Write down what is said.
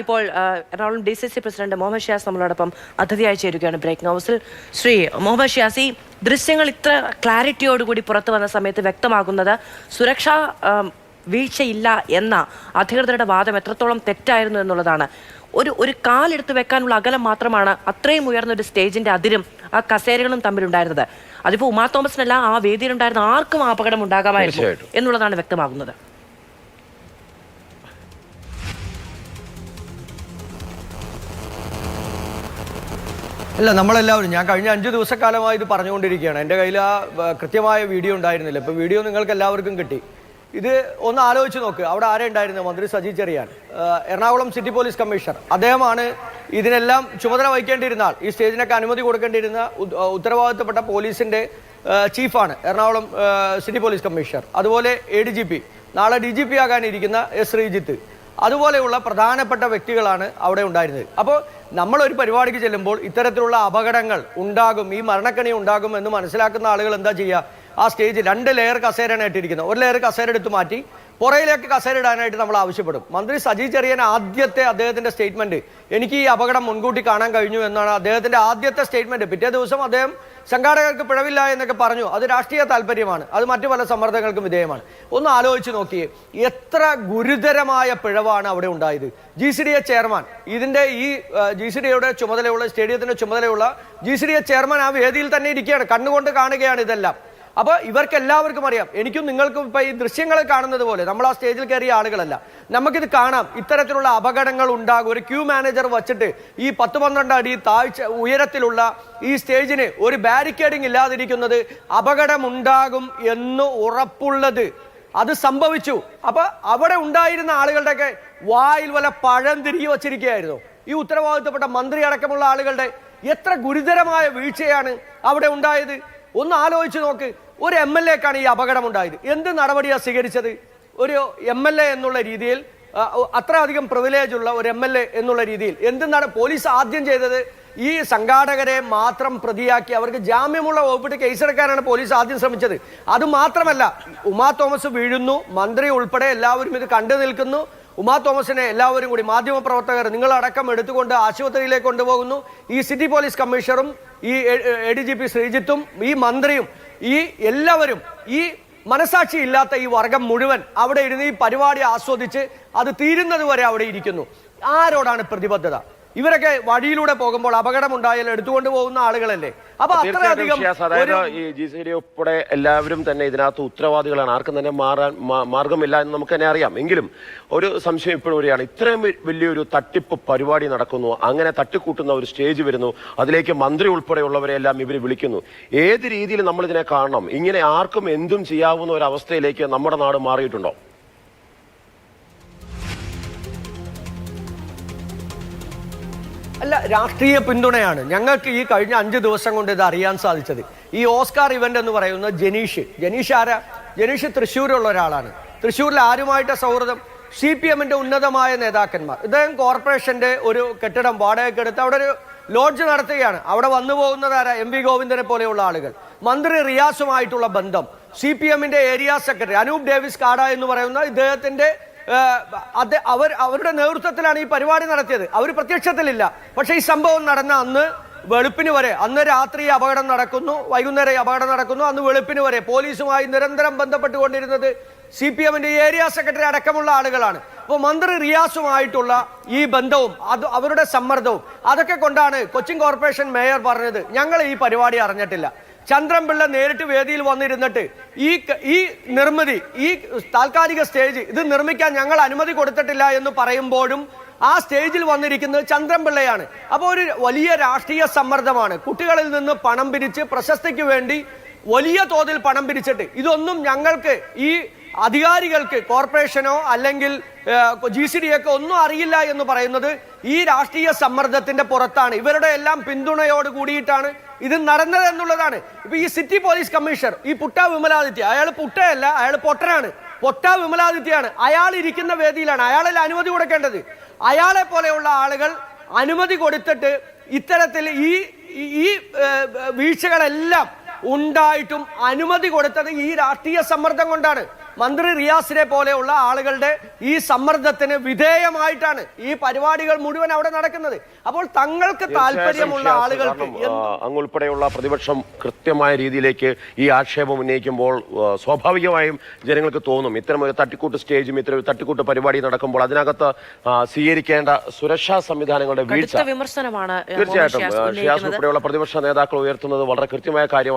ഇപ്പോൾ Ernakulam D C C president Muhammad Shiyas നമ്മളോടൊപ്പം അതിഥിയായി ചേരുകയാണ് ബ്രേക്കിംഗ് ഹൗസിൽ ശ്രീ മുഹമ്മദ് ഷിയാസ് ദൃശ്യങ്ങൾ ഇത്ര ക്ലാരിറ്റിയോടുകൂടി പുറത്തു വന്ന സമയത്ത് വ്യക്തമാകുന്നത് സുരക്ഷാ വീഴ്ചയില്ല എന്ന അധികൃതരുടെ വാദം എത്രത്തോളം തെറ്റായിരുന്നു എന്നുള്ളതാണ്. ഒരു ഒരു കാലെടുത്ത് വെക്കാനുള്ള അകലം മാത്രമാണ് അത്രയും ഉയർന്ന ഒരു സ്റ്റേജിന്റെ അതിരും ആ കസേരകളും തമ്മിലുണ്ടായിരുന്നത്. അതിപ്പോ ഉമാ തോമസിനല്ല ആ വേദിയിലുണ്ടായിരുന്ന ആർക്കും ആ അപകടം ഉണ്ടാകാമായിരുന്നു എന്നുള്ളതാണ് വ്യക്തമാകുന്നത്. അല്ല നമ്മളെല്ലാവരും ഞാൻ കഴിഞ്ഞ അഞ്ച് ദിവസക്കാലമായി ഇത് പറഞ്ഞുകൊണ്ടിരിക്കുകയാണ്. എന്റെ കയ്യിൽ ആ കൃത്യമായ വീഡിയോ ഉണ്ടായിരുന്നില്ല. ഇപ്പോൾ വീഡിയോ നിങ്ങൾക്ക് എല്ലാവർക്കും കിട്ടി. ഇത് ഒന്ന് ആലോചിച്ച് നോക്ക്. അവിടെ ആരെ ഉണ്ടായിരുന്നു? മന്ത്രി Saji Cheriyan. Ernakulam city police commissioner. അദ്ദേഹമാണ് ഇതിനെല്ലാം ചുമതല വഹിക്കേണ്ടിയിരുന്ന ഈ സ്റ്റേജിനൊക്കെ അനുമതി കൊടുക്കേണ്ടിയിരുന്ന ഉത്തരവാദിത്തപ്പെട്ട പോലീസിന്റെ ചീഫാണ് എറണാകുളം സിറ്റി പോലീസ് കമ്മീഷണർ. അതുപോലെ എ ഡി ജി പി നാളെ ഡി ജി പി ആകാനിരിക്കുന്ന എസ് ശ്രീജിത്ത്. അതുപോലെയുള്ള പ്രധാനപ്പെട്ട വ്യക്തികളാണ് അവിടെ ഉണ്ടായിരുന്നത്. അപ്പോൾ നമ്മൾ ഒരു പരിപാടിക്ക് ചെല്ലുമ്പോൾ ഇത്തരത്തിലുള്ള അപകടങ്ങൾ ഉണ്ടാകും ഈ മരണക്കണി ഉണ്ടാകും എന്ന് മനസ്സിലാക്കുന്ന ആളുകൾ എന്താ ചെയ്യുക? ആ സ്റ്റേജ് രണ്ട് ലെയർ കസേരയാണ് ഇട്ടിരിക്കുന്നത്. ഒരു ലെയർ കസേര എടുത്ത് മാറ്റി പുറയിലേക്ക് കസേര ഇടാനായിട്ട് നമ്മൾ ആവശ്യപ്പെടും. മന്ത്രി സജി ചെറിയൻ ആദ്യത്തെ അദ്ദേഹത്തിന്റെ സ്റ്റേറ്റ്മെന്റ് എനിക്ക് ഈ അപകടം മുൻകൂട്ടി കാണാൻ കഴിഞ്ഞു എന്നാണ് അദ്ദേഹത്തിന്റെ ആദ്യത്തെ സ്റ്റേറ്റ്മെന്റ് പിറ്റേ ദിവസം അദ്ദേഹം സംഘാടകർക്ക് പിഴവില്ല എന്നൊക്കെ പറഞ്ഞു. അത് രാഷ്ട്രീയ താല്പര്യമാണ്. അത് മറ്റു പല സമ്മർദ്ദങ്ങൾക്കും വിധേയമാണ്. ഒന്ന് ആലോചിച്ച് നോക്കിയേ എത്ര ഗുരുതരമായ പിഴവാണ് അവിടെ ഉണ്ടായത്. G C D A chairman ഇതിന്റെ ഈ ജി സി ഡി എയുടെ ചുമതലയുള്ള സ്റ്റേഡിയത്തിന്റെ ചുമതലയുള്ള G C D A chairman ആ വേദിയിൽ തന്നെ ഇരിക്കുകയാണ്. കണ്ണുകൊണ്ട് കാണുകയാണ് ഇതെല്ലാം. അപ്പൊ ഇവർക്ക് എല്ലാവർക്കും അറിയാം. എനിക്കും നിങ്ങൾക്കും ഇപ്പൊ ഈ ദൃശ്യങ്ങൾ കാണുന്നത് പോലെ നമ്മൾ ആ സ്റ്റേജിൽ കയറിയ ആളുകളല്ല. നമുക്കിത് കാണാം. ഇത്തരത്തിലുള്ള അപകടങ്ങൾ ഉണ്ടാകും. ഒരു ക്യൂ മാനേജർ വച്ചിട്ട് ഈ പത്ത് പന്ത്രണ്ട് അടി താഴ്ച ഉയരത്തിലുള്ള ഈ സ്റ്റേജിന് ഒരു ബാരിക്കേഡിംഗ് ഇല്ലാതിരിക്കുന്നത് അപകടമുണ്ടാകും എന്ന് ഉറപ്പുള്ളത്. അത് സംഭവിച്ചു. അപ്പൊ അവിടെ ഉണ്ടായിരുന്ന ആളുകളുടെയൊക്കെ വായിൽ വല്ല പഴം തിരികെ വച്ചിരിക്കുകയായിരുന്നു. ഈ ഉത്തരവാദിത്തപ്പെട്ട മന്ത്രി അടക്കമുള്ള ആളുകളുടെ എത്ര ഗുരുതരമായ വീഴ്ചയാണ് അവിടെ ഉണ്ടായത്? ഒന്ന് ആലോചിച്ച് നോക്ക്. ഒരു എം എൽ എക്കാണ് ഈ അപകടം ഉണ്ടായത് എന്ത് നടപടിയാണ് സ്വീകരിച്ചത്? ഒരു എം എൽ എ എന്നുള്ള രീതിയിൽ അത്ര അധികം പ്രിവിലേജ് ഉള്ള ഒരു എം എൽ എ എന്നുള്ള രീതിയിൽ എന്ത് നട പോലീസ് ആദ്യം ചെയ്തത്? ഈ സംഘാടകരെ മാത്രം പ്രതിയാക്കി അവർക്ക് ജാമ്യമുള്ള വകുപ്പിട്ട് കേസെടുക്കാനാണ് പോലീസ് ആദ്യം ശ്രമിച്ചത്. അത് മാത്രമല്ല ഉമാ തോമസ് വീഴുന്നു മന്ത്രി ഉൾപ്പെടെ എല്ലാവരും ഇത് കണ്ടു നിൽക്കുന്നു. ഉമാ തോമസിനെ എല്ലാവരും കൂടി മാധ്യമപ്രവർത്തകർ നിങ്ങളടക്കം എടുത്തുകൊണ്ട് ആശുപത്രിയിലേക്ക് കൊണ്ടുപോകുന്നു. ഈ സിറ്റി പോലീസ് കമ്മീഷണറും ഈ എ ഡി ജി പി ശ്രീജിത്തും ഈ മന്ത്രിയും ഈ എല്ലാവരും ഈ മനസാക്ഷി ഇല്ലാത്ത ഈ വർഗം മുഴുവൻ അവിടെ ഇരുന്ന് ഈ പരിപാടി ആസ്വദിച്ച് അത് തീരുന്നത് വരെ അവിടെ ഇരിക്കുന്നു. ആരോടാണ് പ്രതിബദ്ധത? ഇവരൊക്കെ വഴിയിലൂടെ പോകുമ്പോൾ അപകടമുണ്ടായാൽ എടുത്തുകൊണ്ട് പോകുന്ന ആളുകളല്ലേ? അപ്പൊ അത്രയധികം ഈ ജി സി ഡി ഉൾപ്പെടെ എല്ലാവരും തന്നെ ഇതിനകത്ത് ഉത്തരവാദികളാണ്. ആർക്കും തന്നെ മാറാൻ മാർഗമില്ല എന്ന് നമുക്ക് തന്നെ അറിയാം. എങ്കിലും ഒരു സംശയം ഇപ്പോഴും വരികയാണ് ഇത്രയും വലിയൊരു തട്ടിപ്പ് പരിപാടി നടക്കുന്നു. അങ്ങനെ തട്ടിക്കൂട്ടുന്ന ഒരു സ്റ്റേജ് വരുന്നു. അതിലേക്ക് മന്ത്രി ഉൾപ്പെടെയുള്ളവരെ എല്ലാം ഇവർ വിളിക്കുന്നു. ഏത് രീതിയിൽ നമ്മൾ ഇതിനെ കാണണം? ഇങ്ങനെ ആർക്കും എന്തും ചെയ്യാവുന്ന ഒരു അവസ്ഥയിലേക്ക് നമ്മുടെ നാട് മാറിയിട്ടുണ്ടോ? അല്ല രാഷ്ട്രീയ പിന്തുണയാണ്. ഞങ്ങൾക്ക് ഈ കഴിഞ്ഞ അഞ്ച് ദിവസം കൊണ്ട് ഇത് അറിയാൻ സാധിച്ചത്. ഈ ഓസ്കാർ ഇവന്റ് എന്ന് പറയുന്ന ജനീഷ്. ജനീഷ് ആരാ? ജനീഷ് തൃശ്ശൂരുള്ള ഒരാളാണ്. തൃശ്ശൂരിൽ ആരുമായിട്ട് സൗഹൃദം? സി പി എമ്മിന്റെ ഉന്നതമായ നേതാക്കന്മാർ. ഇദ്ദേഹം കോർപ്പറേഷന്റെ ഒരു കെട്ടിടം വാടകയ്ക്ക് എടുത്ത് അവിടെ ഒരു ലോഡ്ജ് നടത്തുകയാണ്. അവിടെ വന്നു പോകുന്നതാരാ എം വി ഗോവിന്ദനെ പോലെയുള്ള ആളുകൾ. മന്ത്രി റിയാസുമായിട്ടുള്ള ബന്ധം. സി പി എമ്മിന്റെ ഏരിയ സെക്രട്ടറി അനൂപ് ഡേവിസ് കാട എന്ന് പറയുന്ന ഇദ്ദേഹത്തിന്റെ അവർ അവരുടെ നേതൃത്വത്തിലാണ് ഈ പരിപാടി നടത്തിയത്. അവർ പ്രത്യക്ഷത്തിലില്ല. പക്ഷേ ഈ സംഭവം നടന്ന അന്ന് വെളുപ്പിന് വരെ അന്ന് രാത്രി അപകടം നടക്കുന്നു വൈകുന്നേരം അപകടം നടക്കുന്നു അന്ന് വെളുപ്പിന് വരെ പോലീസുമായി നിരന്തരം ബന്ധപ്പെട്ടുകൊണ്ടിരുന്നത് സി പി എമ്മിന്റെ ഏരിയ സെക്രട്ടറി അടക്കമുള്ള ആളുകളാണ്. അപ്പോൾ മന്ത്രി റിയാസുമായിട്ടുള്ള ഈ ബന്ധവും അത് അവരുടെ സമ്മർദ്ദവും അതൊക്കെ കൊണ്ടാണ് കൊച്ചിൻ കോർപ്പറേഷൻ മേയർ പറഞ്ഞത് ഞങ്ങൾ ഈ പരിപാടി അറിഞ്ഞിട്ടില്ല. ചന്ദ്രൻപിള്ള നേരിട്ട് വേദിയിൽ വന്നിരുന്നിട്ട് ഈ ഈ നിർമ്മിതി ഈ താൽക്കാലിക സ്റ്റേജ് ഇത് നിർമ്മിക്കാൻ ഞങ്ങൾ അനുമതി കൊടുത്തിട്ടില്ല എന്ന് പറയുമ്പോഴും ആ സ്റ്റേജിൽ വന്നിരിക്കുന്നത് ചന്ദ്രൻപിള്ളയാണ്. അപ്പോൾ ഒരു വലിയ രാഷ്ട്രീയ സമ്മർദ്ദമാണ്. കുട്ടികളിൽ നിന്ന് പണം പിരിച്ച് പ്രശസ്തിക്ക് വേണ്ടി വലിയ തോതിൽ പണം പിരിച്ചിട്ട് ഇതൊന്നും ഞങ്ങൾക്ക് ഈ അധികാരികൾക്ക് കോർപ്പറേഷനോ അല്ലെങ്കിൽ ജി സി ഡി ഒക്കെ ഒന്നും അറിയില്ല എന്ന് പറയുന്നത് ഈ രാഷ്ട്രീയ സമ്മർദ്ദത്തിന്റെ പുറത്താണ്. ഇവരുടെ എല്ലാം പിന്തുണയോട് കൂടിയിട്ടാണ് ഇത് നടന്നത് എന്നുള്ളതാണ്. ഇപ്പൊ ഈ സിറ്റി പോലീസ് കമ്മീഷണർ ഈ പുട്ട വിമലാദിത്യ അയാൾ പുട്ടയല്ല അയാൾ പൊട്ടനാണ്. പൊട്ട വിമലാദിത്യയാണ്. അയാൾ ഇരിക്കുന്ന വേദിയിലാണ്. അയാളിൽ അനുമതി കൊടുക്കേണ്ടത്? അയാളെ പോലെയുള്ള ആളുകൾ അനുമതി കൊടുത്തിട്ട് ഇത്തരത്തിൽ ഈ- ഈ വീഴ്ചകളെല്ലാം ഉണ്ടായിട്ടും അനുമതി കൊടുത്തത് ഈ രാഷ്ട്രീയ സമ്മർദ്ദം കൊണ്ടാണ്. മന്ത്രി റിയാസിനെ പോലെയുള്ള ആളുകളുടെ ഈ സമ്മർദ്ദത്തിന് വിധേയമായിട്ടാണ് ഈ പരിപാടികൾ മുഴുവൻ അവിടെ നടക്കുന്നത്. അപ്പോൾ തങ്ങൾക്ക് താല്പര്യമുള്ള ആളുകൾക്ക് അങ്ങുൾപ്പെടെയുള്ള അങ്ങ് ഉൾപ്പെടെയുള്ള പ്രതിപക്ഷം കൃത്യമായ രീതിയിലേക്ക് ഈ ആക്ഷേപം ഉന്നയിക്കുമ്പോൾ സ്വാഭാവികമായും ജനങ്ങൾക്ക് തോന്നും ഇത്തരം ഒരു തട്ടിക്കൂട്ട് സ്റ്റേജും ഇത്തരം ഒരു തട്ടിക്കൂട്ട് പരിപാടി നടക്കുമ്പോൾ അതിനകത്ത് സ്വീകരിക്കേണ്ട സുരക്ഷാ സംവിധാനങ്ങളുടെ വീഴ്ച. തീർച്ചയായിട്ടും ഷിയാസ് ഉൾപ്പെടെയുള്ള പ്രതിപക്ഷ നേതാക്കൾ ഉയർത്തുന്നത് വളരെ കൃത്യമായ കാര്യമാണ്.